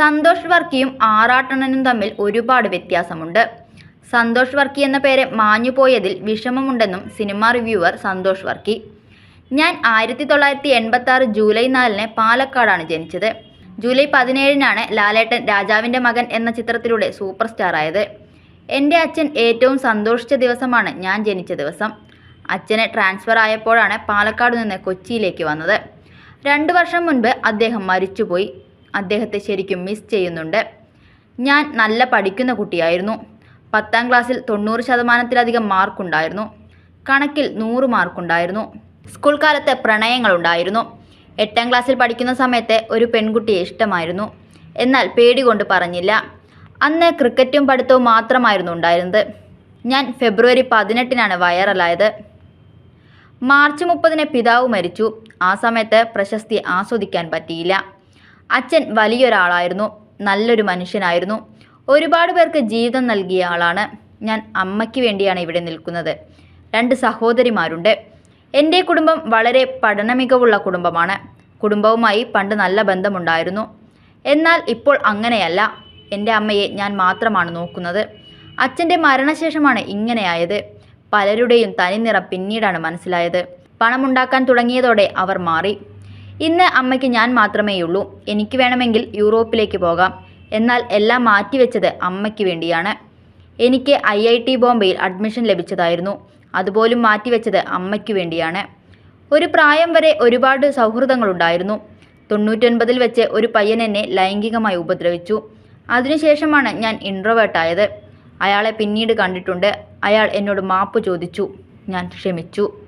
സന്തോഷ് വർക്കിയും ആറാട്ടണനും തമ്മിൽ ഒരുപാട് വ്യത്യാസമുണ്ട്. സന്തോഷ് വർക്കി എന്ന പേര് മാഞ്ഞുപോയതിൽ വിഷമമുണ്ടെന്നും സിനിമ റിവ്യൂവർ സന്തോഷ് വർക്കി. ഞാൻ ആയിരത്തി തൊള്ളായിരത്തി എൺപത്തി ആറ് ജൂലൈ നാലിന് പാലക്കാടാണ് ജനിച്ചത്. ജൂലൈ പതിനേഴിനാണ് ലാലേട്ടൻ രാജാവിന്റെ മകൻ എന്ന ചിത്രത്തിലൂടെ സൂപ്പർ സ്റ്റാർ ആയത് എന്റെ അച്ഛൻ ഏറ്റവും സന്തോഷിച്ച ദിവസമാണ് ഞാൻ ജനിച്ച ദിവസം. അച്ഛനെ ട്രാൻസ്ഫർ ആയപ്പോഴാണ് പാലക്കാട് നിന്ന് കൊച്ചിയിലേക്ക് വന്നത്. രണ്ട് വർഷം മുൻപ് അദ്ദേഹം മരിച്ചുപോയി. അദ്ദേഹത്തെ ശരിക്കും മിസ് ചെയ്യുന്നുണ്ട്. ഞാൻ നല്ല പഠിക്കുന്ന കുട്ടിയായിരുന്നു. പത്താം ക്ലാസ്സിൽ തൊണ്ണൂറ് ശതമാനത്തിലധികം മാർക്കുണ്ടായിരുന്നു കണക്കിൽ നൂറ് മാർക്കുണ്ടായിരുന്നു സ്കൂൾ കാലത്ത് പ്രണയങ്ങളുണ്ടായിരുന്നു എട്ടാം ക്ലാസ്സിൽ പഠിക്കുന്ന സമയത്തെ ഒരു പെൺകുട്ടിയെ ഇഷ്ടമായിരുന്നു. എന്നാൽ പേടി കൊണ്ട് പറഞ്ഞില്ല. അന്ന് ക്രിക്കറ്റും പഠിത്തവും മാത്രമായിരുന്നു ഉണ്ടായിരുന്നത്. ഞാൻ ഫെബ്രുവരി പതിനെട്ടിനാണ് വൈറലായത്. മാർച്ച് മുപ്പതിന് പിതാവ് മരിച്ചു. ആ സമയത്ത് പ്രശസ്തി ആസ്വദിക്കാൻ പറ്റിയില്ല. അച്ഛൻ വലിയൊരാളായിരുന്നു നല്ലൊരു മനുഷ്യനായിരുന്നു. ഒരുപാട് പേർക്ക് ജീവിതം നൽകിയ ആളാണ് ഞാൻ അമ്മയ്ക്ക് വേണ്ടിയാണ് ഇവിടെ നിൽക്കുന്നത്. രണ്ട് സഹോദരിമാരുണ്ട്. എന്റെ കുടുംബം വളരെ പഠനമികവുള്ള കുടുംബമാണ്. കുടുംബവുമായി പണ്ട് നല്ല ബന്ധമുണ്ടായിരുന്നു. എന്നാൽ ഇപ്പോൾ അങ്ങനെയല്ല. എന്റെ അമ്മയെ ഞാൻ മാത്രമാണ് നോക്കുന്നത്. അച്ഛന്റെ മരണശേഷമാണ് ഇങ്ങനെയായത്. പലരുടെയും തനിനിറം പിന്നീടാണ് മനസ്സിലായത്. പണമുണ്ടാക്കാൻ തുടങ്ങിയതോടെ അവർ മാറി. ഇന്ന് അമ്മയ്ക്ക് ഞാൻ മാത്രമേയുള്ളൂ. എനിക്ക് വേണമെങ്കിൽ യൂറോപ്പിലേക്ക് പോകാം. എന്നാൽ എല്ലാം മാറ്റിവെച്ചത് അമ്മയ്ക്ക് വേണ്ടിയാണ്. എനിക്ക് ഐ ഐ ടി ബോംബെയിൽ അഡ്മിഷൻ ലഭിച്ചതായിരുന്നു. അതുപോലും മാറ്റിവെച്ചത് അമ്മയ്ക്ക് വേണ്ടിയാണ്. ഒരു പ്രായം വരെ ഒരുപാട് സൗഹൃദങ്ങളുണ്ടായിരുന്നു. തൊണ്ണൂറ്റൊൻപതിൽ വെച്ച് ഒരു പയ്യൻ എന്നെ ലൈംഗികമായി ഉപദ്രവിച്ചു. അതിനുശേഷമാണ് ഞാൻ ഇൻട്രോവേർട്ടായത് അയാളെ പിന്നീട് കണ്ടിട്ടുണ്ട്. അയാൾ എന്നോട് മാപ്പ് ചോദിച്ചു. ഞാൻ ക്ഷമിച്ചു.